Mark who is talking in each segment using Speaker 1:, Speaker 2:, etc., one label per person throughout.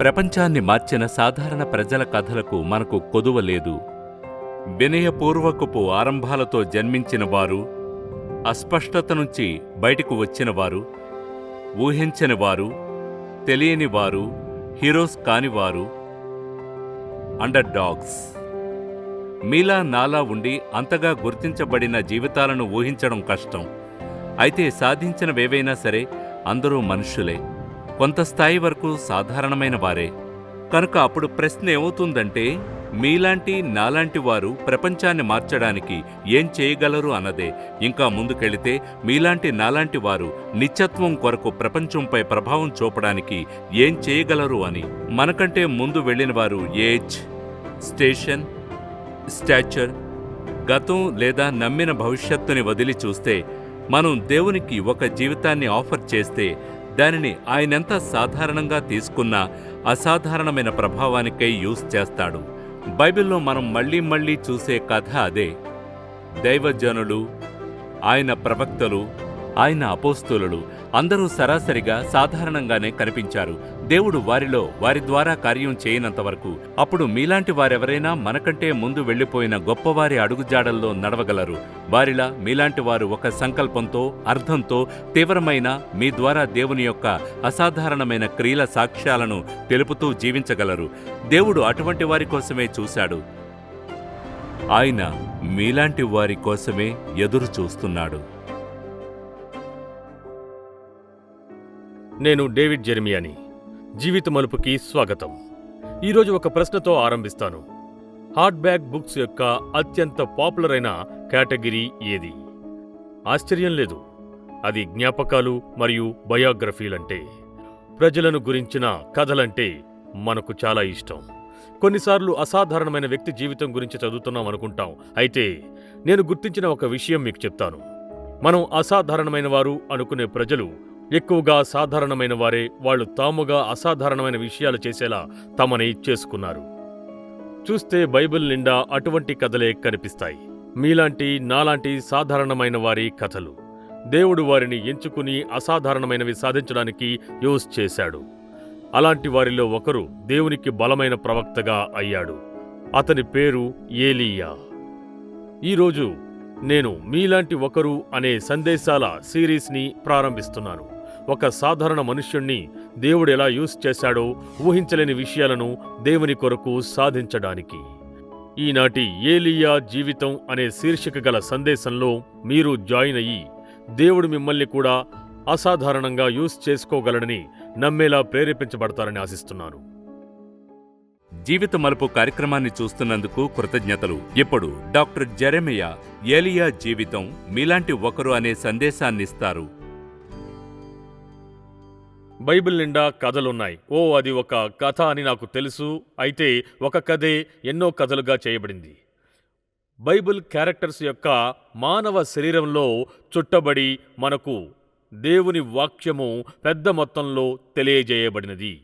Speaker 1: ప్రపంచాన్ని మార్చిన సాధారణ ప్రజల కథలకు మనకు కొదువ లేదు. వినయపూర్వకపు ఆరంభాలతో జన్మించిన వారు అస్పష్టత నుంచి బయటకు వచ్చినవారు ఊహించనివారు ఊహించని వారు తెలియని వారు హీరోస్ కానివారు అండర్ డాగ్స్ మీలా నాలా ఉండి అంతగా గుర్తించబడిన జీవితాలను ఊహించడం కష్టం. అయితే సాధించినవేవైనా సరే అందరూ మనుషులే కొంత స్థాయి వరకు సాధారణమైన వారే. కనుక అప్పుడు ప్రశ్న ఏమవుతుందంటే మీలాంటి నాలాంటి వారు ప్రపంచాన్ని మార్చడానికి ఏం చేయగలరు అన్నదే. ఇంకా ముందుకెళితే మీలాంటి నాలాంటి వారు నిత్యత్వం కొరకు ప్రపంచంపై ప్రభావం చూపడానికి ఏం చేయగలరు అని. మనకంటే ముందు వెళ్ళిన వారు ఏజ్ స్టేషన్ స్టాచర్ గతం లేదా నమ్మిన భవిష్యత్తుని వదిలి చూస్తే మనం దేవునికి ఒక జీవితాన్ని ఆఫర్ చేస్తే దానిని ఆయనెంత సాధారణంగా తీసుకున్నా అసాధారణమైన ప్రభావానికై యూస్ చేస్తాడు. బైబిల్లో మనం మళ్ళీ మళ్ళీ చూసే కథ అదే. దైవజనులు ఆయన ప్రవక్తలు ఆయన అపోస్తులు అందరూ సరాసరిగా సాధారణంగానే కనిపించారు. దేవుడు వారిలో వారి ద్వారా కార్యం చేయనంత వరకు అప్పుడు మీలాంటి వారెవరైనా మనకంటే ముందు వెళ్ళిపోయిన గొప్పవారి అడుగుజాడల్లో నడవగలరు. వారిలా మీలాంటి వారు ఒక సంకల్పంతో అర్థంతో తీవ్రమైన మీ ద్వారా దేవుని యొక్క అసాధారణమైన క్రియల సాక్ష్యాలను తెలుపుతూ జీవించగలరు. దేవుడు అటువంటి వారి కోసమే చూశాడు. ఆయన మీలాంటి వారి కోసమే ఎదురు చూస్తున్నాడు.
Speaker 2: నేను డేవిడ్ జెర్మియాని. జీవిత మలుపుకి స్వాగతం. ఈరోజు ఒక ప్రశ్నతో ఆరంభిస్తాను. హార్డ్ బ్యాగ్ బుక్స్ యొక్క అత్యంత పాపులర్ అయిన కేటగిరీ ఏది? ఆశ్చర్యం లేదు. అది జ్ఞాపకాలు మరియు బయోగ్రఫీలంటే ప్రజలను గురించిన కథలంటే మనకు చాలా ఇష్టం. కొన్నిసార్లు అసాధారణమైన వ్యక్తి జీవితం గురించి చదువుతున్నాం అనుకుంటాం. అయితే నేను గుర్తించిన ఒక విషయం మీకు చెప్తాను. మనం అసాధారణమైన వారు అనుకునే ప్రజలు ఎక్కువగా సాధారణమైన వారే వాళ్ళు తాముగా అసాధారణమైన విషయాలు చేసేలా తమని చేసుకున్నారు. చూస్తే బైబిల్ నిండా అటువంటి కథలే కనిపిస్తాయి. మీలాంటి నాలాంటి సాధారణమైన వారి కథలు. దేవుడు వారిని ఎంచుకుని అసాధారణమైనవి సాధించడానికి యూస్ చేశాడు. అలాంటి వారిలో ఒకరు దేవునికి బలమైన ప్రవక్తగా అయ్యాడు. అతని పేరు ఏలీయా. ఈరోజు నేను మీలాంటి ఒకరు అనే సందేశాల సిరీస్ని ప్రారంభిస్తున్నాను. ఒక సాధారణ మనుష్యుణ్ణి దేవుడు ఎలా యూస్ చేశాడో ఊహించలేని విషయాలను దేవుని కొరకు సాధించడానికి. ఈనాటి ఏలియా జీవితం అనే శీర్షిక గల సందేశంలో మీరు జాయిన్ అయ్యి దేవుడు మిమ్మల్ని కూడా అసాధారణంగా యూస్ చేసుకోగలడని నమ్మేలా ప్రేరేపించబడతారని ఆశిస్తున్నాను.
Speaker 1: జీవిత మలుపు కార్యక్రమాన్ని చూస్తున్నందుకు కృతజ్ఞతలు. ఇప్పుడు డాక్టర్ జెరెమియా ఏలియా జీవితం మీలాంటి ఒకరు అనే సందేశాన్నిస్తారు.
Speaker 2: బైబిల్ నిండా కథలున్నాయి. ఓ అది ఒక కథ అని నాకు తెలుసు. అయితే ఒక కథే ఎన్నో కథలుగా చేయబడింది. బైబిల్ క్యారెక్టర్స్ యొక్క మానవ శరీరంలో చుట్టబడి మనకు దేవుని వాక్యము పెద్ద మొత్తంలో తెలియజేయబడినది.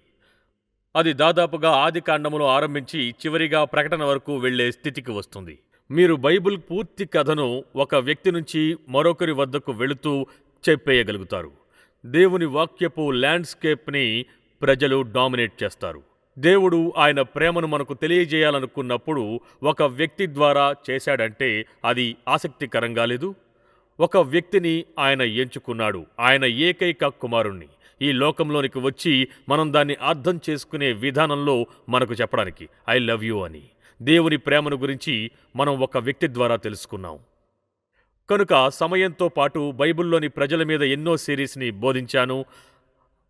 Speaker 2: అది దాదాపుగా ఆది కాండమును ఆరంభించి చివరిగా ప్రకటన వరకు వెళ్ళే స్థితికి వస్తుంది. మీరు బైబిల్ పూర్తి కథను ఒక వ్యక్తి నుంచి మరొకరి వద్దకు వెళుతూ చెప్పేయగలుగుతారు. దేవుని వాక్యపు ల్యాండ్స్కేప్ని ప్రజలు డామినేట్ చేస్తారు. దేవుడు ఆయన ప్రేమను మనకు తెలియజేయాలనుకున్నప్పుడు ఒక వ్యక్తి ద్వారా చేశాడంటే అది ఆసక్తికరంగా లేదు. ఒక వ్యక్తిని ఆయన ఎంచుకున్నాడు. ఆయన ఏకైక కుమారుణ్ణి. ఈ లోకంలోనికి వచ్చి మనం దాన్ని అర్థం చేసుకునే విధానంలో మనకు చెప్పడానికి ఐ లవ్ యూ అని. దేవుని ప్రేమను గురించి మనం ఒక వ్యక్తి ద్వారా తెలుసుకున్నాం. కనుక సమయంతో పాటు బైబిల్లోని ప్రజల మీద ఎన్నో సిరీస్ని బోధించాను.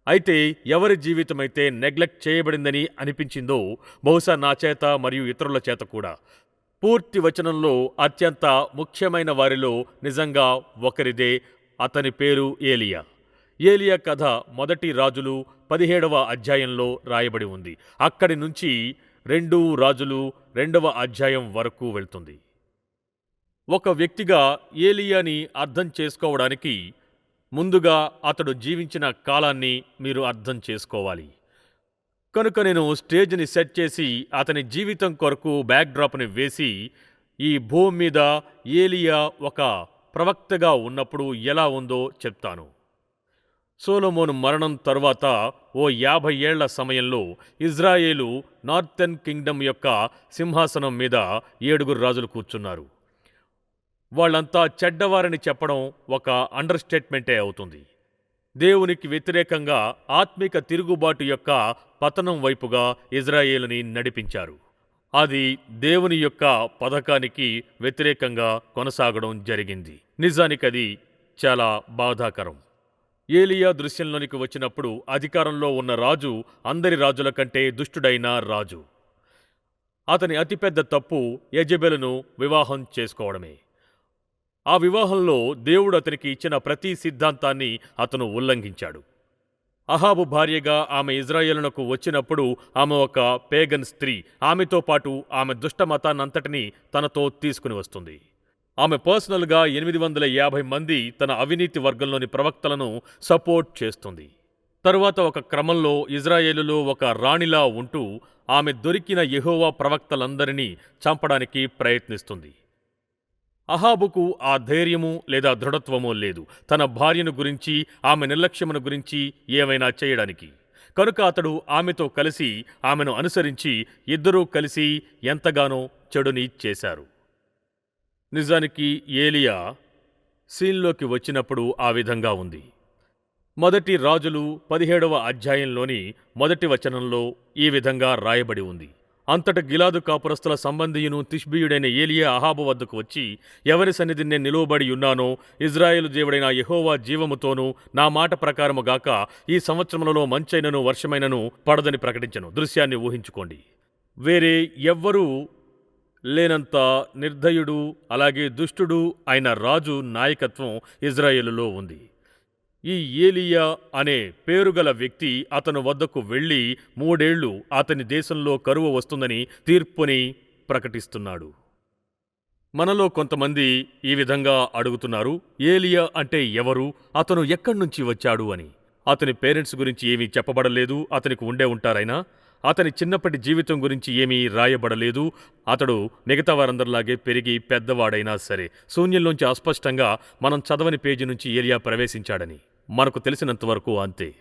Speaker 2: అయితే ఎవరి జీవితమైతే నెగ్లెక్ట్ చేయబడిందని అనిపించిందో బహుశా నా చేత మరియు ఇతరుల చేత కూడా. పూర్తి వచనంలో అత్యంత ముఖ్యమైన వారిలో నిజంగా ఒకరిదే అతని పేరు ఏలియా. ఏలియా కథ మొదటి రాజులు పదిహేడవ అధ్యాయంలో రాయబడి ఉంది. అక్కడి నుంచి రెండు రాజులు రెండవ అధ్యాయం వరకు వెళ్తుంది. ఒక వ్యక్తిగా ఏలియాని అర్థం చేసుకోవడానికి ముందుగా అతడు జీవించిన కాలాన్ని మీరు అర్థం చేసుకోవాలి. కనుక నేను స్టేజ్ని సెట్ చేసి అతని జీవితం కొరకు బ్యాక్డ్రాప్ని వేసి ఈ భూమి మీద ఏలియా ఒక ప్రవక్తగా ఉన్నప్పుడు ఎలా ఉందో చెప్తాను. సోలోమోను మరణం తరువాత ఓ యాభై ఏళ్ళ సమయంలో ఇజ్రాయేలు నార్థన్ కింగ్డమ్ యొక్క సింహాసనం మీద ఏడుగురు రాజులు కూర్చున్నారు. వాళ్ళంతా చెడ్డవారని చెప్పడం ఒక అండర్ స్టేట్మెంటే అవుతుంది. దేవునికి వ్యతిరేకంగా ఆత్మిక తిరుగుబాటు యొక్క పతనం వైపుగా ఇజ్రాయేలుని నడిపించారు. అది దేవుని యొక్క పథకానికి వ్యతిరేకంగా కొనసాగడం జరిగింది. నిజానికి అది చాలా బాధాకరం. ఏలియా దృశ్యంలోనికి వచ్చినప్పుడు అధికారంలో ఉన్న రాజు అందరి రాజుల కంటే దుష్టుడైన రాజు. అతని అతిపెద్ద తప్పు యజబెలను వివాహం చేసుకోవడమే. ఆ వివాహంలో దేవుడు అతనికి ఇచ్చిన ప్రతి సిద్ధాంతాన్ని అతను ఉల్లంఘించాడు. అహాబు భార్యగా ఆమె ఇజ్రాయేలునకు వచ్చినప్పుడు ఆమె ఒక పేగన్ స్త్రీ. ఆమెతో పాటు ఆమె దుష్టమతాన్నంతటినీ తనతో తీసుకుని వస్తుంది. ఆమె పర్సనల్గా ఎనిమిది వందల యాభై మంది తన అవినీతి వర్గంలోని ప్రవక్తలను సపోర్ట్ చేస్తుంది. తరువాత ఒక క్రమంలో ఇజ్రాయేలులో ఒక రాణిలా ఉంటూ ఆమె దొరికిన యహోవా ప్రవక్తలందరినీ చంపడానికి ప్రయత్నిస్తుంది. అహాబుకు ఆ ధైర్యము లేదా దృఢత్వము లేదు. తన భార్యను గురించి ఆమె నిర్లక్ష్యమును గురించి ఏమైనా చేయడానికి. కనుక అతడు ఆమెతో కలిసి ఆమెను అనుసరించి ఇద్దరూ కలిసి ఎంతగానో చెడుని చేశారు. నిజానికి ఏలియా సీన్లోకి వచ్చినప్పుడు ఆ విధంగా ఉంది. మొదటి రాజులు పదిహేడవ అధ్యాయంలోని మొదటి వచనంలో ఈ విధంగా రాయబడి ఉంది. అంతట గిలాదు కాపురస్తుల సంబంధియును తిష్బీయుడైన ఏలియా అహాబు వద్దకు వచ్చి ఎవరి సన్నిధి నేను నిలువబడి ఉన్నానో ఇజ్రాయేలు దేవుడైన యహోవా జీవముతోనూ నా మాట ప్రకారము గాక ఈ సంవత్సరములలో మంచైనను వర్షమైనను పడదని ప్రకటించను. దృశ్యాన్ని ఊహించుకోండి. వేరే ఎవ్వరూ లేనంత నిర్దయుడు అలాగే దుష్టుడు అయిన రాజు నాయకత్వం ఇజ్రాయేలులో ఉంది. ఈ ఏలియా అనే పేరుగల వ్యక్తి అతను వద్దకు వెళ్ళి మూడేళ్ళు అతని దేశంలో కరువు వస్తుందని తీర్పుని ప్రకటిస్తున్నాడు. మనలో కొంతమంది ఈ విధంగా అడుగుతున్నారు ఏలియా అంటే ఎవరు అతను ఎక్కడి నుంచి వచ్చాడు అని. అతని పేరెంట్స్ గురించి ఏమీ చెప్పబడలేదు అతనికి ఉండే ఉంటారైనా? అతని చిన్నప్పటి జీవితం గురించి ఏమీ రాయబడలేదు. అతడు మిగతా వారందరిలాగే పెరిగి పెద్దవాడైనా సరే శూన్యంలోంచి అస్పష్టంగా మనం చదవని పేజీ నుంచి ఏలియా ప్రవేశించాడని. మనకు తెలిసినంతవరకు అంతే.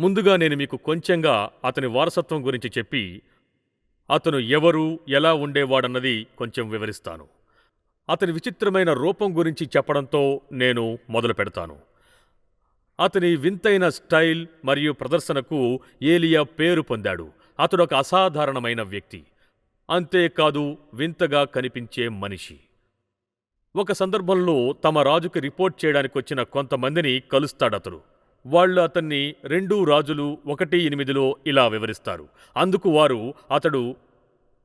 Speaker 2: ముందుగా నేను మీకు కొంచెంగా అతని వారసత్వం గురించి చెప్పి అతను ఎవరు ఎలా ఉండేవాడన్నది కొంచెం వివరిస్తాను. అతని విచిత్రమైన రూపం గురించి చెప్పడంతో నేను మొదలు పెడతాను అతని వింతైన స్టైల్ మరియు ప్రదర్శనకు ఏలియా పేరు పొందాడు. అతడు ఒక అసాధారణమైన వ్యక్తి. అంతేకాదు వింతగా కనిపించే మనిషి. ఒక సందర్భంలో తమ రాజుకి రిపోర్ట్ చేయడానికి వచ్చిన కొంతమందిని కలుస్తాడతడు. వాళ్ళు అతన్ని రెండు రాజులు ఒకటి ఎనిమిదిలో ఇలా వివరిస్తారు. అందుకు వారు అతడు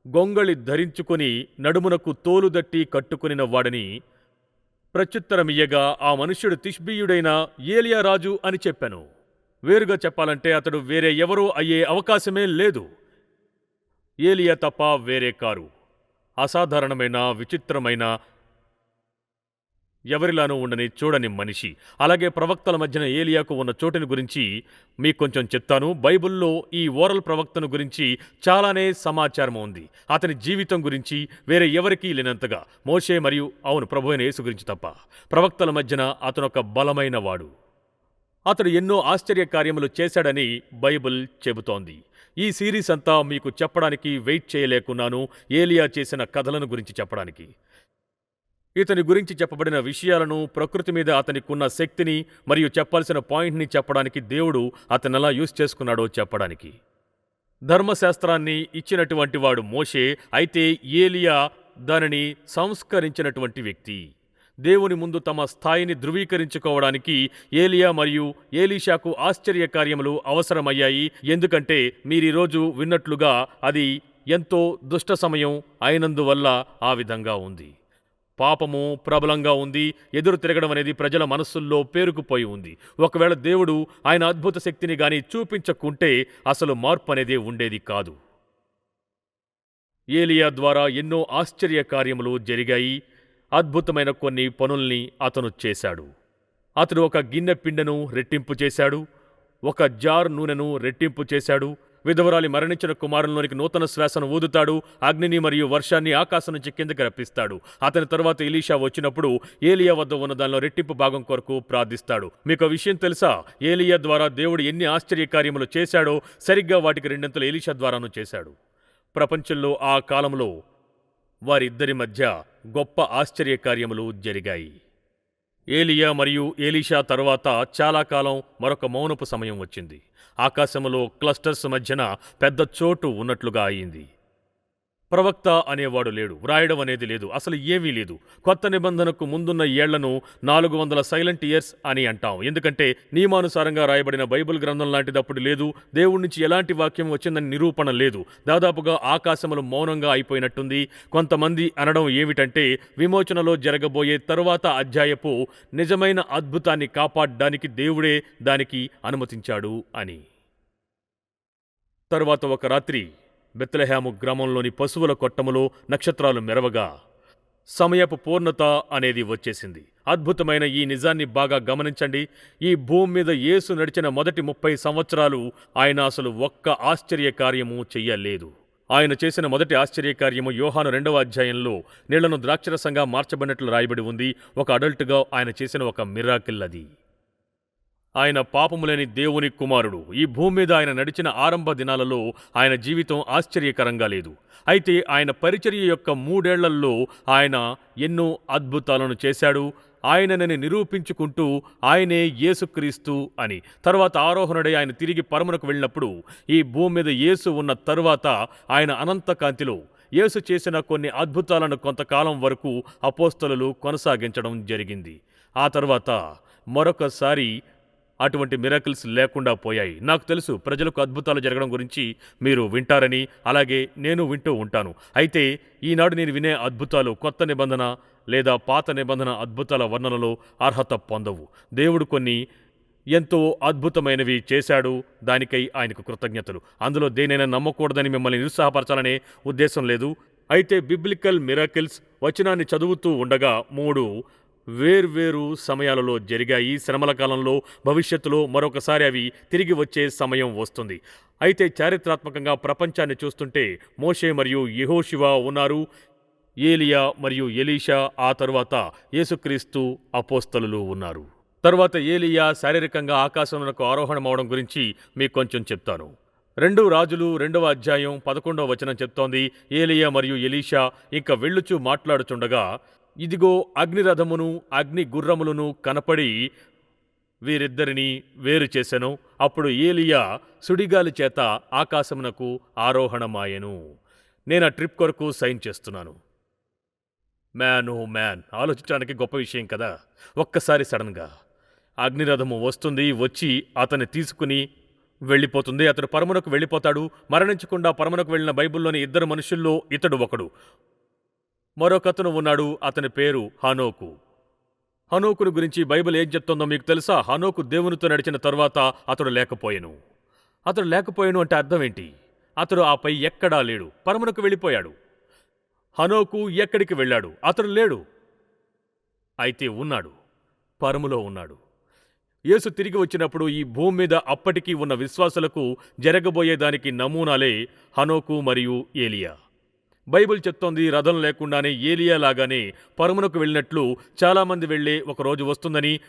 Speaker 2: గొంగళి ధరించుకొని నడుమునకు తోలుదట్టి కట్టుకునిన వాడని ప్రత్యుత్తరమియ్యగా ఆ మనుష్యుడు తిష్బీయుడైన ఏలియా రాజు అని చెప్పాను. వేరుగా చెప్పాలంటే అతడు వేరే ఎవరో అయ్యే అవకాశమే లేదు. ఏలియా తప్ప వేరే కారు. అసాధారణమైన విచిత్రమైన ఎవరిలానూ ఉండని చూడని మనిషి. అలాగే ప్రవక్తల మధ్యన ఏలియాకు ఉన్న చోటుని గురించి మీకు కొంచెం చెప్తాను. బైబిల్లో ఈ ఓరల్ ప్రవక్తను గురించి చాలానే సమాచారం ఉంది. అతని జీవితం గురించి వేరే ఎవరికీ లేనంతగా. మోషే మరియు అవును ప్రభు అయిన యేసు గురించి తప్ప. ప్రవక్తల మధ్యన అతను ఒక బలమైన వాడు. అతడు ఎన్నో ఆశ్చర్య కార్యములు చేశాడని బైబిల్ చెబుతోంది. ఈ సిరీస్ అంతా మీకు చెప్పడానికి వెయిట్ చేయలేకున్నాను. ఏలియా చేసిన కథలను గురించి చెప్పడానికి. ఇతని గురించి చెప్పబడిన విషయాలను ప్రకృతి మీద అతనికున్న శక్తిని మరియు చెప్పాల్సిన పాయింట్ని చెప్పడానికి దేవుడు అతను ఎలా యూజ్ చేసుకున్నాడో చెప్పడానికి. ధర్మశాస్త్రాన్ని ఇచ్చినటువంటి వాడు మోషే అయితే ఏలియా దానిని సంస్కరించినటువంటి వ్యక్తి. దేవుని ముందు తమ స్థాయిని ధృవీకరించుకోవడానికి ఏలియా మరియు ఏలీషాకు ఆశ్చర్యకార్యములు అవసరమయ్యాయి. ఎందుకంటే మీరీరోజు విన్నట్లుగా అది ఎంతో దుష్ట సమయం అయినందువల్ల ఆ విధంగా ఉంది. పాపము ప్రబలంగా ఉంది ఎదురు తిరగడం అనేది ప్రజల మనస్సుల్లో పేరుకుపోయి ఉంది. ఒకవేళ దేవుడు ఆయన అద్భుత శక్తిని గాని చూపించకుంటే అసలు మార్పు అనేది ఉండేది కాదు. ఏలియా ద్వారా ఎన్నో ఆశ్చర్య కార్యములు జరిగాయి. అద్భుతమైన కొన్ని పనుల్ని అతను చేశాడు. అతడు ఒక గిన్నె పిండను రెట్టింపు చేశాడు. ఒక జార్ నూనెను రెట్టింపు చేశాడు. విధవరాలి మరణించిన కుమారుల్లోనికి నూతన శ్వాసను ఊదుతాడు. అగ్నిని మరియు వర్షాన్ని ఆకాశం నుంచి కిందకి రప్పిస్తాడు. అతని తరువాత ఎలీషా వచ్చినప్పుడు ఏలియా వద్ద ఉన్న దానిలో రెట్టింపు భాగం కొరకు ప్రార్థిస్తాడు. మీకు విషయం తెలుసా? ఏలియా ద్వారా దేవుడు ఎన్ని ఆశ్చర్య కార్యములు చేశాడో సరిగ్గా వాటికి రెండింతలు ఏలీషా ద్వారాను చేశాడు. ప్రపంచంలో ఆ కాలంలో వారిద్దరి మధ్య గొప్ప ఆశ్చర్య కార్యములు జరిగాయి. ఏలియా మరియు ఏలీషా తరువాత చాలా కాలం మరొక మౌనపు సమయం వచ్చింది. ఆకాశంలో క్లస్టర్స్ మధ్యన పెద్ద చోటు ఉన్నట్లుగా అయింది. ప్రవక్త అనేవాడు లేడు. వ్రాయడం అనేది లేదు. అసలు ఏమీ లేదు. కొత్త నిబంధనకు ముందున్న ఏళ్ళను నాలుగు వందల సైలెంట్ ఇయర్స్ అని అంటాం. ఎందుకంటే నియమానుసారంగా రాయబడిన బైబిల్ గ్రంథం లాంటిదప్పుడు లేదు. దేవుడి నుంచి ఎలాంటి వాక్యం వచ్చిందని నిరూపణ లేదు. దాదాపుగా ఆకాశములు మౌనంగా అయిపోయినట్టుంది. కొంతమంది అనడం ఏమిటంటే విమోచనలో జరగబోయే తరువాత అధ్యాయపు నిజమైన అద్భుతాన్ని కాపాడడానికి దేవుడే దానికి అనుమతించాడు అని. తరువాత ఒక రాత్రి బెత్లెహాము గ్రామంలోని పశువుల కొట్టములో నక్షత్రాలు మెరవగా సమయపు పూర్ణత అనేది వచ్చేసింది. అద్భుతమైన ఈ నిజాన్ని బాగా గమనించండి. ఈ భూమి మీద యేసు నడిచిన మొదటి ముప్పై సంవత్సరాలు ఆయన అసలు ఒక్క ఆశ్చర్యకార్యము చెయ్యలేదు. ఆయన చేసిన మొదటి ఆశ్చర్యకార్యము యోహాను రెండవ అధ్యాయంలో నీళ్ళను ద్రాక్షరసంగా మార్చబడినట్లు రాయబడి ఉంది. ఒక అడల్ట్గా ఆయన చేసిన ఒక మిరాకిల్ అది. ఆయన పాపములేని దేవుని కుమారుడు. ఈ భూమి మీద ఆయన నడిచిన ఆరంభ దినాలలో ఆయన జీవితం ఆశ్చర్యకరంగా లేదు. అయితే ఆయన పరిచర్య యొక్క మూడేళ్ళలో ఆయన ఎన్నో అద్భుతాలను చేశాడు. ఆయనని నిరూపించుకుంటూ ఆయనే యేసుక్రీస్తు అని. తర్వాత ఆరోహణుడై ఆయన తిరిగి పరమునకు వెళ్ళినప్పుడు ఈ భూమి మీద యేసు ఉన్న తరువాత ఆయన అనంతకాంతిలో యేసు చేసిన కొన్ని అద్భుతాలను కొంతకాలం వరకు అపోస్తలు కొనసాగించడం జరిగింది. ఆ తర్వాత మరొకసారి అటువంటి మిరాకిల్స్ లేకుండా పోయాయి. నాకు తెలుసు ప్రజలకు అద్భుతాలు జరగడం గురించి మీరు వింటారని అలాగే నేను వింటూ ఉంటాను. అయితే ఈనాడు నేను వినే అద్భుతాలు కొత్త నిబంధన లేదా పాత నిబంధన అద్భుతాల వర్ణనలో అర్హత పొందవు. దేవుడు కొన్ని ఎంతో అద్భుతమైనవి చేశాడు దానికై ఆయనకు కృతజ్ఞతలు. అందులో దేనైనా నమ్మకూడదని మిమ్మల్ని నిరుత్సాహపరచాలనే ఉద్దేశం లేదు. అయితే బిబ్లికల్ మిరాకిల్స్ వచనాన్ని చదువుతూ ఉండగా మూడు వేర్వేరు సమయాలలో జరిగాయి శ్రమల కాలంలో భవిష్యత్తులో మరొకసారి అవి తిరిగి వచ్చే సమయం వస్తుంది. అయితే చారిత్రాత్మకంగా ప్రపంచాన్ని చూస్తుంటే మోషే మరియు యెహోషువ ఉన్నారు. ఏలియా మరియు ఎలీషా ఆ తరువాత యేసుక్రీస్తు అపోస్తలులు ఉన్నారు. తర్వాత ఏలియా శారీరకంగా ఆకాశంలోకి ఆరోహణమవడం గురించి మీకు కొంచెం చెప్తాను. రెండు రాజులు రెండవ అధ్యాయం పదకొండవ వచనం చెప్తోంది. ఏలియా మరియు ఎలీషా ఇంకా వెళ్ళుచూ మాట్లాడుచుండగా ఇదిగో అగ్నిరథమును అగ్ని గుర్రములను కనపడి వీరిద్దరిని వేరు చేసెను. అప్పుడు ఏలియా సుడిగాలి చేత ఆకాశమునకు ఆరోహణమాయెను. నేను ఆ ట్రిప్ కొరకు సైన్ చేస్తున్నాను. మ్యాన్ ఓ మ్యాన్ ఆలోచించడానికి గొప్ప విషయం కదా. ఒక్కసారి సడన్గా అగ్నిరథము వస్తుంది వచ్చి అతన్ని తీసుకుని వెళ్ళిపోతుంది. అతడు పరమునకు వెళ్ళిపోతాడు. మరణించకుండా పరమునకు వెళ్ళిన బైబిల్లోని ఇద్దరు మనుషుల్లో ఇతడు ఒకడు. మరొకతను ఉన్నాడు అతని పేరు హనోకు. హనోకును గురించి బైబిల్ ఏం చెప్తుందో మీకు తెలుసా? హనోకు దేవునితో నడిచిన తర్వాత అతడు లేకపోయాను. అతడు లేకపోయాను అంటే అర్థం ఏంటి? అతడు ఆపై ఎక్కడా లేడు పరమునకు వెళ్ళిపోయాడు. హనోకు ఎక్కడికి వెళ్ళాడు? అతడు లేడు. అయితే ఉన్నాడు పరములో ఉన్నాడు. యేసు తిరిగి వచ్చినప్పుడు ఈ భూమి మీద అప్పటికీ ఉన్న విశ్వాసులకు జరగబోయేదానికి నమూనాలే హనోకు మరియు ఏలియా. బైబిల్ చెప్తోంది రథం లేకుండానే ఏలియా లాగానే పరమునకు వెళ్ళినట్లు చాలామంది వెళ్ళే ఒక రోజు వస్తుందని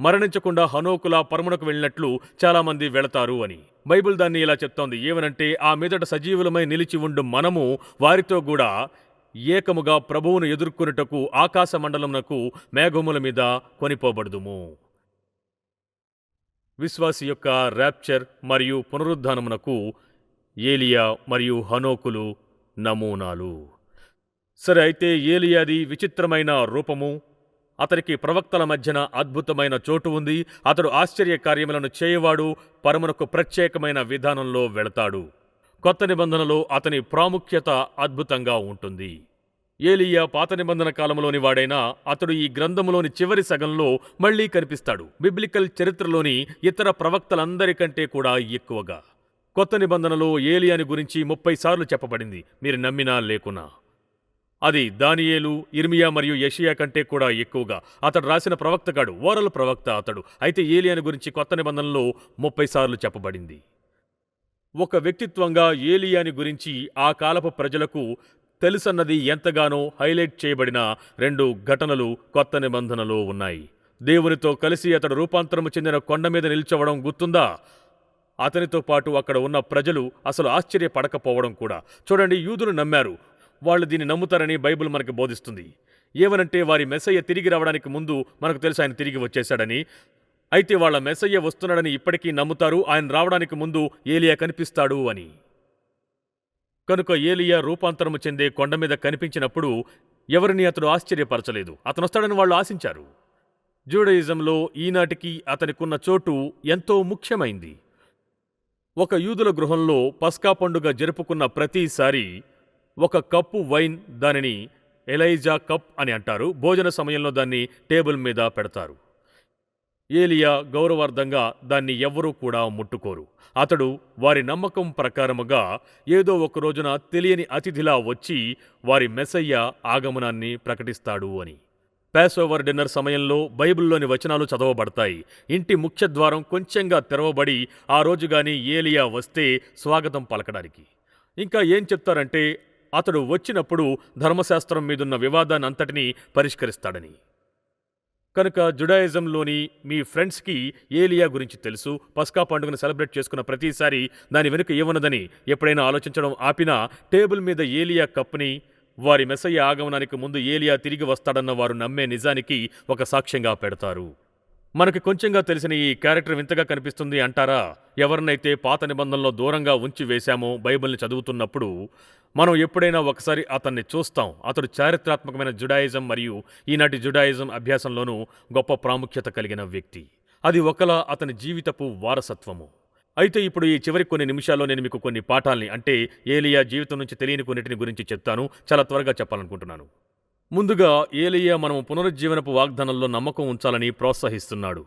Speaker 2: మరణించకుండా హనోకులా పరమునకు వెళ్ళినట్లు చాలామంది వెళతారు అని. బైబిల్ దాన్ని ఇలా చెప్తోంది ఏమనంటే ఆ మీదట సజీవులమై నిలిచి ఉండు మనము వారితో కూడా ఏకముగా ప్రభువును ఎదుర్కొనుటకు ఆకాశ మండలమునకు మేఘముల మీద కొనిపోబడుదుము. విశ్వాసి యొక్క ర్యాప్చర్ మరియు పునరుద్ధానమునకు ఏలియా మరియు హనోకులు నమూనాలు. సరే అయితే ఏలియాది విచిత్రమైన రూపము అతనికి ప్రవక్తల మధ్యన అద్భుతమైన చోటు ఉంది అతడు ఆశ్చర్య కార్యములను చేయవాడు పరమునకు ప్రత్యేకమైన విధానంలో వెళతాడు. కొత్త నిబంధనలో అతని ప్రాముఖ్యత అద్భుతంగా ఉంటుంది. ఏలియా పాత నిబంధన కాలంలోని వాడైనా అతడు ఈ గ్రంథములోని చివరి సగంలో మళ్ళీ కనిపిస్తాడు. బిబ్లికల్ చరిత్రలోని ఇతర ప్రవక్తలందరికంటే కూడా ఎక్కువగా. కొత్త నిబంధనలో ఏలియాని గురించి ముప్పై సార్లు చెప్పబడింది. మీరు నమ్మినా లేకున్నా. అది దానియేలు ఇర్మియా మరియు యషియా కంటే కూడా ఎక్కువగా. అతడు రాసిన ప్రవక్తగాడు ఓరల్ ప్రవక్త అతడు. అయితే ఏలియాని గురించి కొత్త నిబంధనలో ముప్పై సార్లు చెప్పబడింది. ఒక వ్యక్తిత్వంగా ఏలియాని గురించి ఆ కాలపు ప్రజలకు తెలుసన్నది ఎంతగానో హైలైట్ చేయబడిన రెండు ఘటనలు కొత్త నిబంధనలో ఉన్నాయి. దేవునితో కలిసి అతడు రూపాంతరము చెందిన కొండ మీద నిల్చోవడం గుర్తుందా? అతనితో పాటు అక్కడ ఉన్న ప్రజలు అసలు ఆశ్చర్యపడకపోవడం కూడా. చూడండి యూదులు నమ్మారు. వాళ్ళు దీన్ని నమ్ముతారని బైబిల్ మనకు బోధిస్తుంది. ఏమనంటే వారి మెసయ్య తిరిగి రావడానికి ముందు మనకు తెలుసు ఆయన తిరిగి వచ్చేశాడని. అయితే వాళ్ళ మెసయ్య వస్తున్నాడని ఇప్పటికీ నమ్ముతారు. ఆయన రావడానికి ముందు ఏలియా కనిపిస్తాడు అని. కనుక ఏలియా రూపాంతరము చెందే కొండ మీద కనిపించినప్పుడు ఎవరిని అతడు ఆశ్చర్యపరచలేదు. అతను వస్తాడని వాళ్ళు ఆశించారు. జూడయిజంలో ఈనాటికి అతనికున్న చోటు ఎంతో ముఖ్యమైంది. ఒక యూదుల గృహంలో పస్కా పండుగ జరుపుకున్న ప్రతిసారి ఒక కప్పు వైన్ దానిని ఎలైజా కప్ అని అంటారు. భోజన సమయంలో దాన్ని టేబుల్ మీద పెడతారు. ఏలియా గౌరవార్థంగా దాన్ని ఎవ్వరూ కూడా ముట్టుకోరు. అతడు వారి నమ్మకం ప్రకారముగా ఏదో ఒక రోజున తెలియని అతిథిలా వచ్చి వారి మెసయ్య ఆగమనాన్ని ప్రకటిస్తాడు అని. ఓవర్ డిన్నర్ సమయంలో బైబిల్లోని వచనాలు చదవబడతాయి. ఇంటి ముఖ్య ద్వారం కొంచెంగా తెరవబడి ఆ రోజు గాని ఏలియా వస్తే స్వాగతం పలకడానికి. ఇంకా ఏం చెప్తారంటే అతడు వచ్చినప్పుడు ధర్మశాస్త్రం మీదున్న వివాదాన్ని అంతటినీ పరిష్కరిస్తాడని. కనుక జుడాయిజంలోని మీ ఫ్రెండ్స్కి ఏలియా గురించి తెలుసు. పస్కా పండుగను సెలబ్రేట్ చేసుకున్న ప్రతిసారి దాని వెనుక ఏమన్నదని ఎప్పుడైనా ఆలోచించడం ఆపినా టేబుల్ మీద ఏలియా కప్ని వారి మెసయ్య ఆగమనానికి ముందు ఏలియా తిరిగి వస్తాడన్న వారు నమ్మే నిజానికి ఒక సాక్ష్యంగా పెడతారు. మనకి కొంచెంగా తెలిసిన ఈ క్యారెక్టర్ వింతగా కనిపిస్తుంది అంటారా? ఎవరినైతే పాత నిబంధనలో దూరంగా ఉంచి వేశామో బైబిల్ని చదువుతున్నప్పుడు మనం ఎప్పుడైనా ఒకసారి అతన్ని చూస్తాం. అతడు చారిత్రాత్మకమైన జుడాయిజం మరియు ఈనాటి జుడాయిజం అభ్యాసంలోనూ గొప్ప ప్రాముఖ్యత కలిగిన వ్యక్తి. అది ఒకలా అతని జీవితపు వారసత్వము. అయితే ఇప్పుడు ఈ చివరి కొన్ని నిమిషాల్లో నేను మీకు కొన్ని పాఠాల్ని అంటే ఏలియా జీవితం నుంచి తెలియని కొన్నిటిని గురించి చెప్తాను. చాలా త్వరగా చెప్పాలనుకుంటున్నాను. ముందుగా ఏలియా మనం పునరుజ్జీవనపు వాగ్దానంలో నమ్మకం ఉంచాలని ప్రోత్సహిస్తున్నాడు.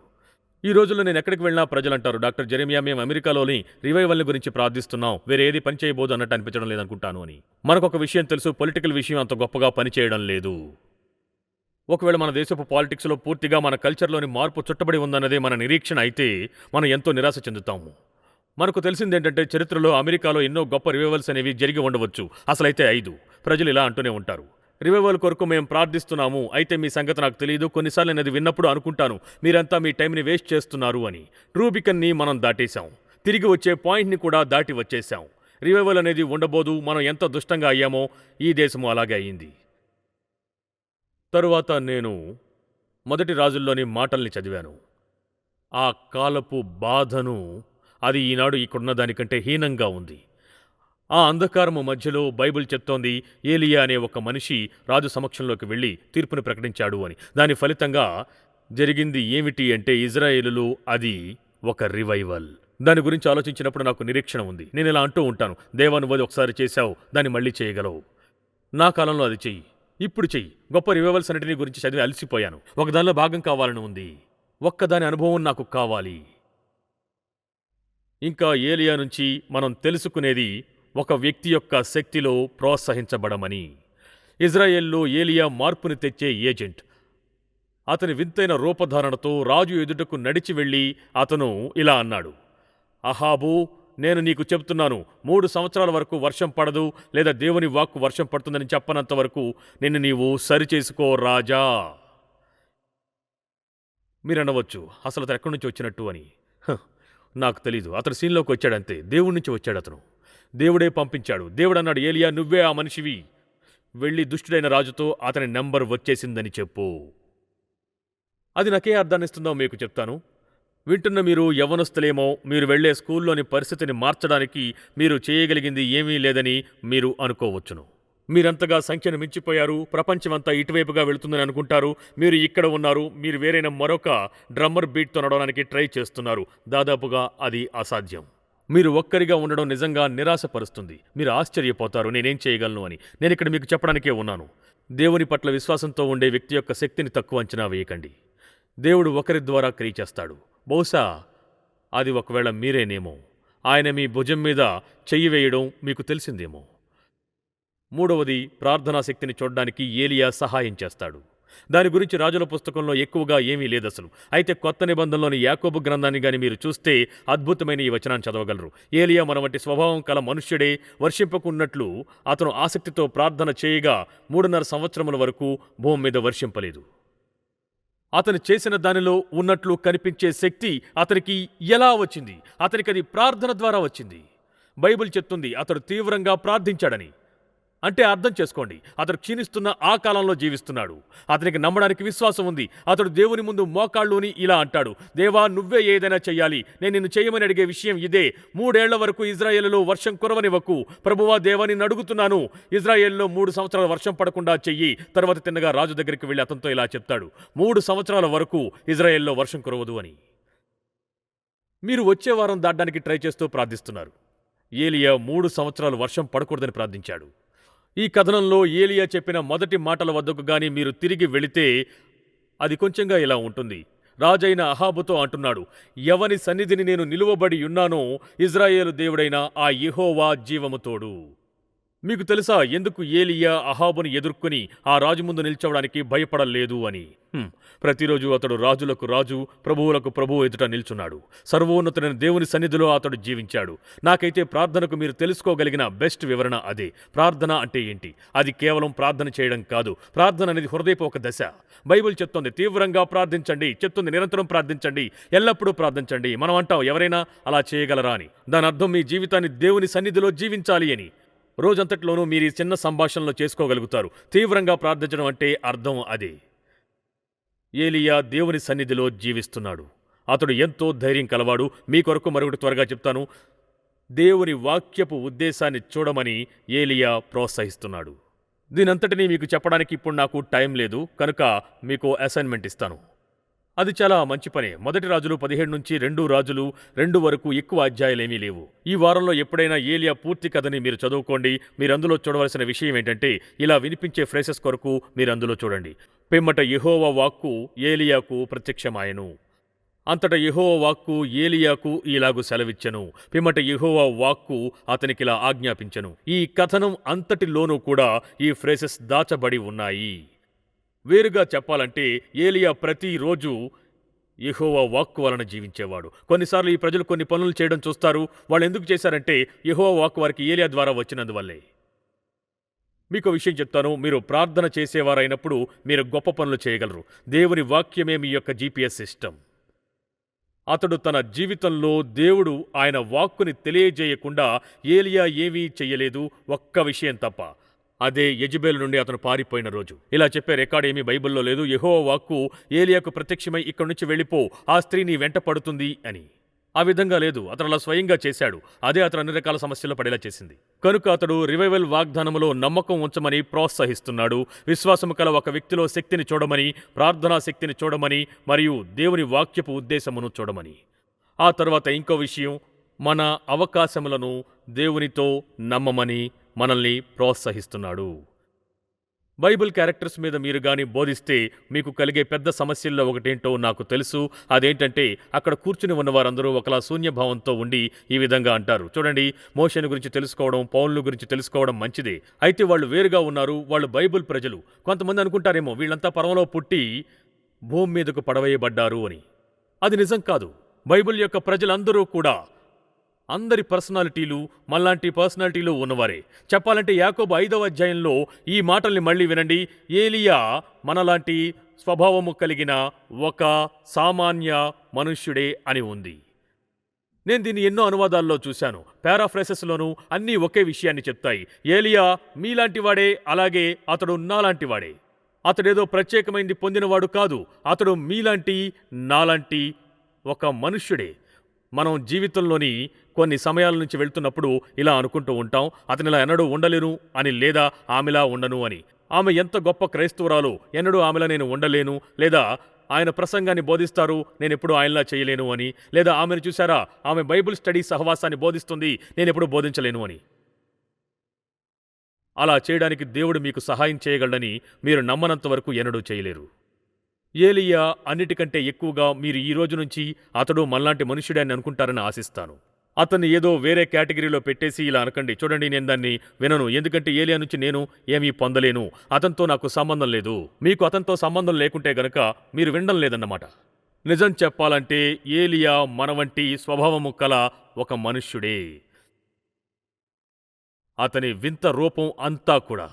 Speaker 2: ఈ రోజుల్లో నేను ఎక్కడికి వెళ్ళినా ప్రజలంటారు డాక్టర్ జెరిమియా మేము అమెరికాలోని రివైవల్ని గురించి ప్రార్థిస్తున్నాం. వేరే ఏది పని చేయబోదు అన్నట్టు అనిపించడం లేదనుకుంటాను అని. మనకొక విషయం తెలుసు పొలిటికల్ విషయం అంత గొప్పగా పనిచేయడం లేదు. ఒకవేళ మన దేశపు పాలిటిక్స్లో పూర్తిగా మన కల్చర్లోని మార్పు చుట్టబడి ఉందన్నదే మన నిరీక్షణ అయితే మనం ఎంతో నిరాశ చెందుతాము. మనకు తెలిసిందేంటంటే చరిత్రలో అమెరికాలో ఎన్నో గొప్ప రివైవల్స్ అనేవి జరిగి ఉండవచ్చు. అసలైతే ఐదు. ప్రజలు ఇలా అంటూనే ఉంటారు. రివైవల్ కొరకు మేము ప్రార్థిస్తున్నాము. అయితే మీ సంగతి నాకు తెలియదు. కొన్నిసార్లు నేను అది విన్నప్పుడు అనుకుంటాను. మీరంతా మీ టైంని వేస్ట్ చేస్తున్నారు అని. రూబికన్ని మనం దాటేశాం. తిరిగి వచ్చే పాయింట్ని కూడా దాటి వచ్చేశాం. రివైవల్ అనేది ఉండబోదు. మనం ఎంత దుష్టంగా అయ్యామో ఈ దేశము అలాగే అయ్యింది. తరువాత నేను మొదటి రాజుల్లోని మాటల్ని చదివాను. ఆ కాలపు బాధను అది ఈనాడు ఇక్కడున్న దానికంటే హీనంగా ఉంది. ఆ అంధకారము మధ్యలో బైబిల్ చెప్తోంది ఏలియా అనే ఒక మనిషి రాజు సమక్షంలోకి వెళ్ళి తీర్పును ప్రకటించాడు అని. దాని ఫలితంగా జరిగింది ఏమిటి అంటే ఇజ్రాయేలులు అది ఒక రివైవల్. దాని గురించి ఆలోచించినప్పుడు నాకు నిరీక్షణ ఉంది. నేను ఇలా అంటూ ఉంటాను దేవా నువ్వు అది ఒకసారి చేశావు దాన్ని మళ్ళీ చేయగలవు. నా కాలంలో అది చెయ్యి. ఇప్పుడు చెయ్యి. గొప్ప రివైవల్స్ అన్నిటిని గురించి చదివి అలసిపోయాను. ఒకదానిలో భాగం కావాలని ఉంది. ఒక్కదాని అనుభవం నాకు కావాలి. ఇంకా ఏలియా నుంచి మనం తెలుసుకునేది ఒక వ్యక్తి యొక్క శక్తిలో ప్రోత్సహించబడమని. ఇజ్రాయెల్లో ఏలియా మార్పుని తెచ్చే ఏజెంట్. అతని వింతైన రూపధారణతో రాజు ఎదుటకు నడిచి వెళ్ళి అతను ఇలా అన్నాడు అహాబు నేను నీకు చెప్తున్నాను మూడు సంవత్సరాల వరకు వర్షం పడదు లేదా దేవుని వాక్కు వర్షం పడుతుందని చెప్పనంత వరకు నిన్ను నీవు సరిచేసుకో రాజా. మీరు అనవచ్చు అసలు అతను ఎక్కడి నుంచి వచ్చినట్టు అని. హ, నాకు తెలీదు. అతను సీన్లోకి వచ్చాడంతే. దేవుడి నుంచి వచ్చాడు అతను. దేవుడే పంపించాడు. దేవుడు అన్నాడు ఏలియా నువ్వే ఆ మనిషివి. వెళ్ళి దుష్టుడైన రాజుతో అతని నెంబర్ వచ్చేసిందని చెప్పు. అది నాకే అర్థాన్ని ఇస్తుందో మీకు చెప్తాను. వింటున్న మీరు యవ్వనస్తులేమో మీరు వెళ్ళే స్కూల్లోని పరిస్థితిని మార్చడానికి మీరు చేయగలిగింది ఏమీ లేదని మీరు అనుకోవచ్చును. మీరంతగా సంఖ్యను మించిపోయారు. ప్రపంచమంతా ఇటువైపుగా వెళుతుందని అనుకుంటారు. మీరు ఇక్కడ ఉన్నారు. మీరు వేరైన మరొక డ్రమ్మర్ బీట్తో నడవడానికి ట్రై చేస్తున్నారు. దాదాపుగా అది అసాధ్యం. మీరు ఒక్కరిగా ఉండడం నిజంగా నిరాశపరుస్తుంది. మీరు ఆశ్చర్యపోతారు. నేనేం చేయగలను అని. నేను ఇక్కడ మీకు చెప్పడానికే ఉన్నాను. దేవుని పట్ల విశ్వాసంతో ఉండే వ్యక్తి యొక్క శక్తిని తక్కువ అంచనా వేయకండి. దేవుడు ఒకరి ద్వారా క్రియ చేస్తాడు. బహుశా అది ఒకవేళ మీరేనేమో. ఆయన మీ భుజం మీద చెయ్యి వేయడం మీకు తెలిసిందేమో. మూడవది ప్రార్థనా శక్తిని చూడడానికి ఏలియా సహాయం చేస్తాడు. దాని గురించి రాజుల పుస్తకంలో ఎక్కువగా ఏమీ లేదు అసలు అయితే కొత్త నిబంధనలోని యాకోబు గ్రంథాన్ని గాని మీరు చూస్తే అద్భుతమైన ఈ వచనాన్ని చదవగలరు. ఏలియా మన వంటి స్వభావం కల మనుష్యుడే వర్షింపకున్నట్లు అతను ఆసక్తితో ప్రార్థన చేయగా మూడున్నర సంవత్సరముల వరకు భూమి మీద వర్షింపలేదు. అతను చేసిన దానిలో ఉన్నట్లు కనిపించే శక్తి అతనికి ఎలా వచ్చింది? అతనికి అది ప్రార్థన ద్వారా వచ్చింది. బైబిల్ చెప్తుంది అతడు తీవ్రంగా ప్రార్థించాడని. అంటే అర్థం చేసుకోండి. అతడు క్షీణిస్తున్న ఆ కాలంలో జీవిస్తున్నాడు. అతనికి నమ్మడానికి విశ్వాసం ఉంది. అతడు దేవుని ముందు మోకాళ్ళుని ఇలా అంటాడు. దేవా నువ్వే ఏదైనా చెయ్యాలి. నేను నిన్ను చేయమని అడిగే విషయం ఇదే. మూడేళ్ళ వరకు ఇజ్రాయేల్లో వర్షం కురవనివ్వకు. ప్రభువా దేవాని అడుగుతున్నాను ఇజ్రాయేల్లో మూడు సంవత్సరాల వర్షం పడకుండా చెయ్యి. తర్వాత తిన్నగా రాజు దగ్గరికి వెళ్ళి అతనితో ఇలా చెప్తాడు. మూడు సంవత్సరాల వరకు ఇజ్రాయెల్లో వర్షం కురవదు అని. మీరు వచ్చే వారం దాటడానికి ట్రై చేస్తూ ప్రార్థిస్తున్నారు. ఏలియా మూడు సంవత్సరాలు వర్షం పడకూడదని ప్రార్థించాడు. ఈ కథనంలో ఏలియా చెప్పిన మొదటి మాటల వద్దకు గాని మీరు తిరిగి వెళితే అది కొంచెంగా ఇలా ఉంటుంది. రాజైన అహాబుతో అంటున్నాడు ఎవని సన్నిధిని నేను నిలువబడి ఉన్నానో ఇజ్రాయేలు దేవుడైన ఆ యెహోవా జీవముతోడు మీకు తెలుసా ఎందుకు ఏలియా అహాబుని ఎదుర్కొని ఆ రాజు ముందు నిల్చోవడానికి భయపడలేదు అని? ప్రతిరోజు అతడు రాజులకు రాజు ప్రభువులకు ప్రభువు ఎదుట నిల్చున్నాడు. సర్వోన్నతుడైన దేవుని సన్నిధిలో అతడు జీవించాడు. నాకైతే ప్రార్థనకు మీరు తెలుసుకోగలిగిన బెస్ట్ వివరణ అదే. ప్రార్థన అంటే ఏంటి? అది కేవలం ప్రార్థన చేయడం కాదు. ప్రార్థన అనేది హృదయపు ఒక దశ. బైబిల్ చెప్తుంది తీవ్రంగా ప్రార్థించండి చెప్తుంది నిరంతరం ప్రార్థించండి ఎల్లప్పుడూ ప్రార్థించండి. మనం అంటాం ఎవరైనా అలా చేయగలరా అని? దాని అర్థం మీ జీవితాన్ని దేవుని సన్నిధిలో జీవించాలి అని. రోజంతట్లోనూ మీరు ఈ చిన్న సంభాషణలో చేసుకోగలుగుతారు. తీవ్రంగా ప్రార్థించడం అంటే అర్థం అదే. ఏలియా దేవుని సన్నిధిలో జీవిస్తున్నాడు. అతడు ఎంతో ధైర్యం కలవాడు. మీ కొరకు మరొకటి త్వరగా చెప్తాను. దేవుని వాక్యపు ఉద్దేశాన్ని చూడమని ఏలియా ప్రోత్సహిస్తున్నాడు. దీనంతటినీ మీకు చెప్పడానికి ఇప్పుడు నాకు టైం లేదు. కనుక మీకు అసైన్మెంట్ ఇస్తాను. అది చాలా మంచి పనే. మొదటి రాజులు పదిహేడు నుంచి రెండు రాజులు రెండు వరకు ఎక్కువ అధ్యాయాలేమీ లేవు. ఈ వారంలో ఎప్పుడైనా ఏలియా పూర్తి కథని మీరు చదువుకోండి. మీరు అందులో చూడవలసిన విషయం ఏంటంటే ఇలా వినిపించే ఫ్రేసెస్ కొరకు మీరు అందులో చూడండి. పిమ్మట యెహోవా వాక్కు ఏలియాకు ప్రత్యక్షమాయను. అంతట యహోవ వాక్కు ఏలియాకు ఇలాగు సెలవిచ్చెను. పిమ్మట యహోవ వాక్కు అతనికిలా ఆజ్ఞాపించను. ఈ కథనం అంతటిలోనూ కూడా ఈ ఫ్రేసెస్ దాచబడి ఉన్నాయి. వేరుగా చెప్పాలంటే ఏలియా ప్రతిరోజు యహోవా వాక్కు వలన జీవించేవాడు. కొన్నిసార్లు ఈ ప్రజలు కొన్ని పనులు చేయడం చూస్తారు. వాళ్ళు ఎందుకు చేశారంటే యహోవా వాక్కు వారికి ఏలియా ద్వారా వచ్చినందువల్లే. మీకు విషయం చెప్తాను. మీరు ప్రార్థన చేసేవారైనప్పుడు మీరు గొప్ప పనులు చేయగలరు. దేవుని వాక్యమే మీ యొక్క జీపీఎస్ సిస్టమ్. అతడు తన జీవితంలో దేవుడు ఆయన వాక్కుని తెలియజేయకుండా ఏలియా ఏమీ చెయ్యలేదు. ఒక్క విషయం తప్ప. అదే యజబేల్ నుండి అతను పారిపోయిన రోజు. ఇలా చెప్పే రికార్డ్ ఏమీ బైబిల్లో లేదు. యహో వాక్కు ఏలియాకు ప్రత్యక్షమై ఇక్కడి నుంచి వెళ్ళిపో ఆ స్త్రీ నీ వెంట పడుతుంది అని. ఆ విధంగా లేదు. అతను అలా స్వయంగా చేశాడు. అదే అతను అన్ని రకాల సమస్యలు పడేలా చేసింది. కనుక అతడు రివైవల్ వాగ్దానములో నమ్మకం ఉంచమని ప్రోత్సహిస్తున్నాడు. విశ్వాసము కల ఒక వ్యక్తిలో శక్తిని చూడమని ప్రార్థనా శక్తిని చూడమని మరియు దేవుని వాక్యపు ఉద్దేశమును చూడమని. ఆ తర్వాత ఇంకో విషయం మన అవకాశములను దేవునితో నమ్మమని మనల్ని ప్రోత్సహిస్తున్నాడు. బైబిల్ క్యారెక్టర్స్ మీద మీరు గాని బోధిస్తే మీకు కలిగే పెద్ద సమస్యల్లో ఒకటేంటో నాకు తెలుసు. అదేంటంటే అక్కడ కూర్చుని ఉన్న వారందరూ ఒకలా శూన్యభావంతో ఉండి ఈ విధంగా అంటారు. చూడండి మోషన్ గురించి తెలుసుకోవడం పౌన్ల గురించి తెలుసుకోవడం మంచిదే. అయితే వాళ్ళు వేరుగా ఉన్నారు వాళ్ళు బైబిల్ ప్రజలు. కొంతమంది అనుకుంటారేమో వీళ్ళంతా పర్వంలో పుట్టి భూమి మీదకు పడవేయబడ్డారు అని. అది నిజం కాదు. బైబిల్ యొక్క ప్రజలందరూ కూడా అందరి పర్సనాలిటీలు మళ్ళాంటి పర్సనాలిటీలు ఉన్నవారే. చెప్పాలంటే యాకోబు ఐదవ అధ్యాయంలో ఈ మాటల్ని మళ్ళీ వినండి. ఏలియా మనలాంటి స్వభావము కలిగిన ఒక సామాన్య మనుష్యుడే అని ఉంది. నేను దీన్ని ఎన్నో అనువాదాల్లో చూశాను. పారాఫ్రేసెస్లోనూ అన్నీ ఒకే విషయాన్ని చెప్తాయి. ఏలియా మీలాంటి వాడే అలాగే అతడు నాలాంటి వాడే అతడేదో ప్రత్యేకమైంది పొందినవాడు కాదు. అతడు మీలాంటి నాలాంటి ఒక మనుష్యుడే. మనం జీవితంలోని కొన్ని సమయాల నుంచి వెళ్తున్నప్పుడు ఇలా అనుకుంటూ ఉంటాం అతనిలా ఎన్నడూ ఉండలేను అని లేదా ఆమెలా ఉండను అని. ఆమె ఎంత గొప్ప క్రైస్తవురాలు ఎన్నడూ ఆమెలా నేను ఉండలేను లేదా ఆయన ప్రసంగాన్ని బోధిస్తారు నేను ఎప్పుడు ఆయనలా చేయలేను అని. లేదా ఆమెను చూసారా ఆమె బైబిల్ స్టడీ సహవాసాన్ని బోధిస్తుంది నేను ఎప్పుడు బోధించలేను అని. అలా చేయడానికి దేవుడు మీకు సహాయం చేయగలడని మీరు నమ్మనంత వరకు ఎన్నడూ చేయలేరు. ఏలియా అన్నిటికంటే ఎక్కువగా మీరు ఈ రోజు నుంచి అతడు మనలాంటి మనుష్యుడే అని అనుకుంటారని ఆశిస్తాను. అతన్ని ఏదో వేరే కేటగిరీలో పెట్టేసి ఇలా అనకండి. చూడండి నేను దాన్ని వినను. ఎందుకంటే ఏలియా నుంచి నేను ఏమీ పొందలేను. అతనితో నాకు సంబంధం లేదు. మీకు అతనితో సంబంధం లేకుంటే గనక మీరు వినడం లేదన్నమాట. నిజం చెప్పాలంటే ఏలియా మన వంటి స్వభావము కల ఒక మనుష్యుడే. అతని వింత రూపం అంతా కూడా.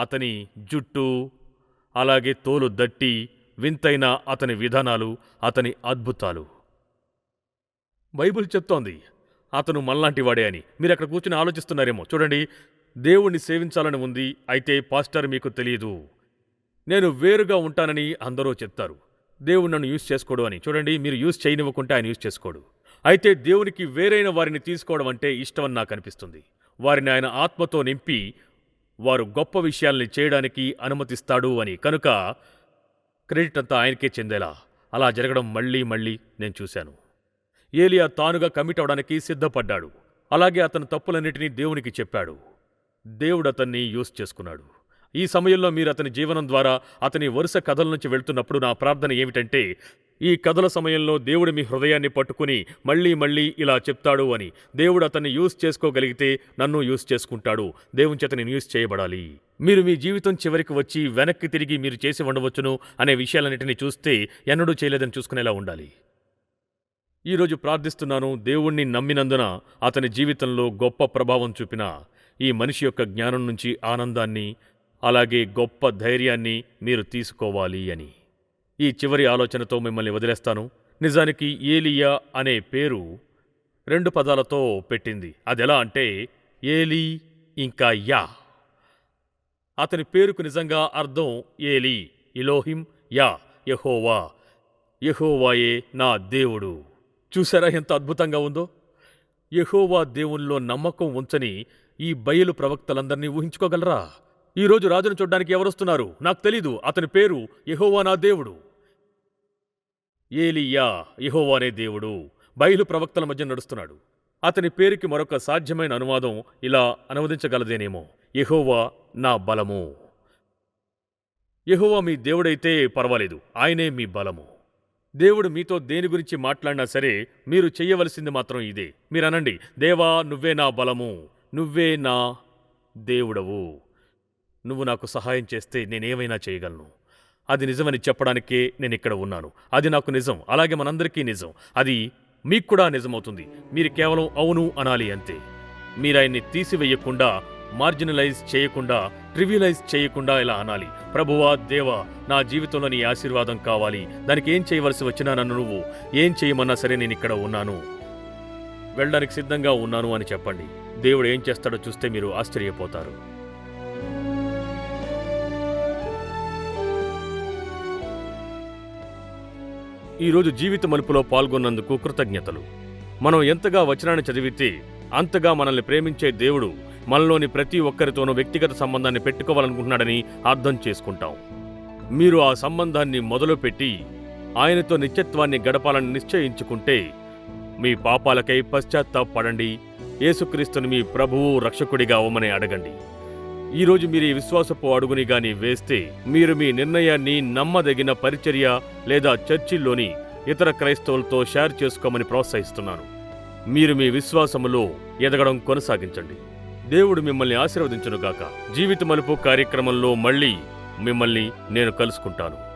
Speaker 2: అతని జుట్టు అలాగే తోలు దట్టి వింతైన అతని విధానాలు అతని అద్భుతాలు. బైబిల్ చెప్తోంది అతను మల్లాంటివాడే అని. మీరు అక్కడ కూర్చుని ఆలోచిస్తున్నారేమో. చూడండి దేవుణ్ణి సేవించాలని ఉంది అయితే పాస్టర్ మీకు తెలియదు. నేను వేరుగా ఉంటానని అందరూ చెప్తారు. దేవుడు నన్ను యూజ్ చేసుకోడు అని. చూడండి మీరు యూజ్ చేయనివ్వకుంటే ఆయన యూజ్ చేసుకోడు. అయితే దేవునికి వేరైన వారిని తీసుకోవడం అంటే ఇష్టమని నాకు అనిపిస్తుంది. వారిని ఆయన ఆత్మతో నింపి వారు గొప్ప విషయాల్ని చేయడానికి అనుమతిస్తాడు అని. కనుక క్రెడిట్ అంతా ఆయనకే చెందేలా. అలా జరగడం మళ్ళీ మళ్ళీ నేను చూశాను. ఏలియా తానుగా కమిట్ అవడానికి సిద్ధపడ్డాడు. అలాగే అతని తప్పులన్నిటినీ దేవునికి చెప్పాడు. దేవుడు అతన్ని యూస్ చేసుకున్నాడు. ఈ సమయంలో మీరు అతని జీవనం ద్వారా అతని వరుస కథల నుంచి వెళ్తున్నప్పుడు నా ప్రార్థన ఏమిటంటే ఈ కథల సమయంలో దేవుడు మీ హృదయాన్ని పట్టుకుని మళ్ళీ మళ్ళీ ఇలా చెప్తాడు అని. దేవుడు అతన్ని యూస్ చేసుకోగలిగితే నన్ను యూస్ చేసుకుంటాడు. దేవుని చేత నేను యూస్ చేయబడాలి. మీరు మీ జీవితం చివరికి వచ్చి వెనక్కి తిరిగి మీరు చేసి ఉండవచ్చును అనే విషయాలన్నింటినీ చూస్తే ఎన్నడూ చేయలేదని చూసుకునేలా ఉండాలి. ఈరోజు ప్రార్థిస్తున్నాను దేవుణ్ణి నమ్మినందున అతని జీవితంలో గొప్ప ప్రభావం చూపిన ఈ మనిషి యొక్క జ్ఞానం నుంచి ఆనందాన్ని అలాగే గొప్ప ధైర్యాన్ని మీరు తీసుకోవాలి అని. ఈ చివరి ఆలోచనతో మిమ్మల్ని వదిలేస్తాను. నిజానికి ఏలియా అనే పేరు రెండు పదాలతో పెట్టింది. అదెలా అంటే ఏలీ ఇంకా యా. అతని పేరుకు నిజంగా అర్థం ఏలీ ఇలోహిం యా యహోవా. యహోవాయే నా దేవుడు. చూసారా ఎంత అద్భుతంగా ఉందో? యహోవా దేవుల్లో నమ్మకం ఉంచని ఈ బయలు ప్రవక్తలందరినీ ఊహించుకోగలరా? ఈరోజు రాజును చూడ్డానికి ఎవరొస్తున్నారు? నాకు తెలీదు. అతని పేరు యహోవా నా దేవుడు. ఏలియా యహోవానే దేవుడు. బయలు ప్రవక్తల మధ్య నడుస్తున్నాడు. అతని పేరుకి మరొక సాధ్యమైన అనువాదం ఇలా అనువదించగలదేనేమో. యహోవా నా బలము. యహోవా మీ దేవుడైతే పర్వాలేదు. ఆయనే మీ బలము. దేవుడు మీతో దేని గురించి మాట్లాడినా సరే మీరు చెయ్యవలసింది మాత్రం ఇదే. మీరనండి దేవా నువ్వే నా బలము. నువ్వే నా దేవుడవు. నువ్వు నాకు సహాయం చేస్తే నేనేమైనా చేయగలను. అది నిజమని చెప్పడానికే నేను ఇక్కడ ఉన్నాను. అది నాకు నిజం. అలాగే మనందరికీ నిజం. అది మీకు కూడా నిజమవుతుంది. మీరు కేవలం అవును అనాలి అంతే. మీరు ఆయన్ని తీసివేయకుండా మార్జినలైజ్ చేయకుండా ట్రివియలైజ్ చేయకుండా ఇలా అనాలి. ప్రభువా దేవా నా జీవితంలో నీ ఆశీర్వాదం కావాలి. దానికి ఏం చేయవలసి వచ్చినా నన్ను నువ్వు ఏం చేయమన్నా సరే నేను ఇక్కడ ఉన్నాను. వెళ్ళడానికి సిద్ధంగా ఉన్నాను అని చెప్పండి. దేవుడు ఏం చేస్తాడో చూస్తే మీరు ఆశ్చర్యపోతారు. ఈరోజు జీవిత మలుపులో పాల్గొన్నందుకు కృతజ్ఞతలు. మనం ఎంతగా వచనాన్ని చదివితే అంతగా మనల్ని ప్రేమించే దేవుడు మనలోని ప్రతి ఒక్కరితోనూ వ్యక్తిగత సంబంధాన్ని పెట్టుకోవాలనుకుంటున్నాడని అర్థం చేసుకుంటాం. మీరు ఆ సంబంధాన్ని మొదలుపెట్టి ఆయనతో నిత్యత్వాన్ని గడపాలని నిశ్చయించుకుంటే మీ పాపాలకై పశ్చాత్తాపడండి యేసుక్రీస్తుని మీ ప్రభువు రక్షకుడిగా అవ్వమని అడగండి. ఈరోజు మీరు ఈ విశ్వాసపు అడుగుని గాని వేస్తే మీరు మీ నిర్ణయాన్ని నమ్మదగిన పరిచర్య లేదా చర్చిల్లోని ఇతర క్రైస్తవులతో షేర్ చేసుకోమని ప్రోత్సహిస్తున్నాను. మీరు మీ విశ్వాసములో ఎదగడం కొనసాగించండి. దేవుడు మిమ్మల్ని ఆశీర్వదించునుగాక. జీవిత మలుపు కార్యక్రమంలో మళ్ళీ మిమ్మల్ని నేను కలుసుకుంటాను.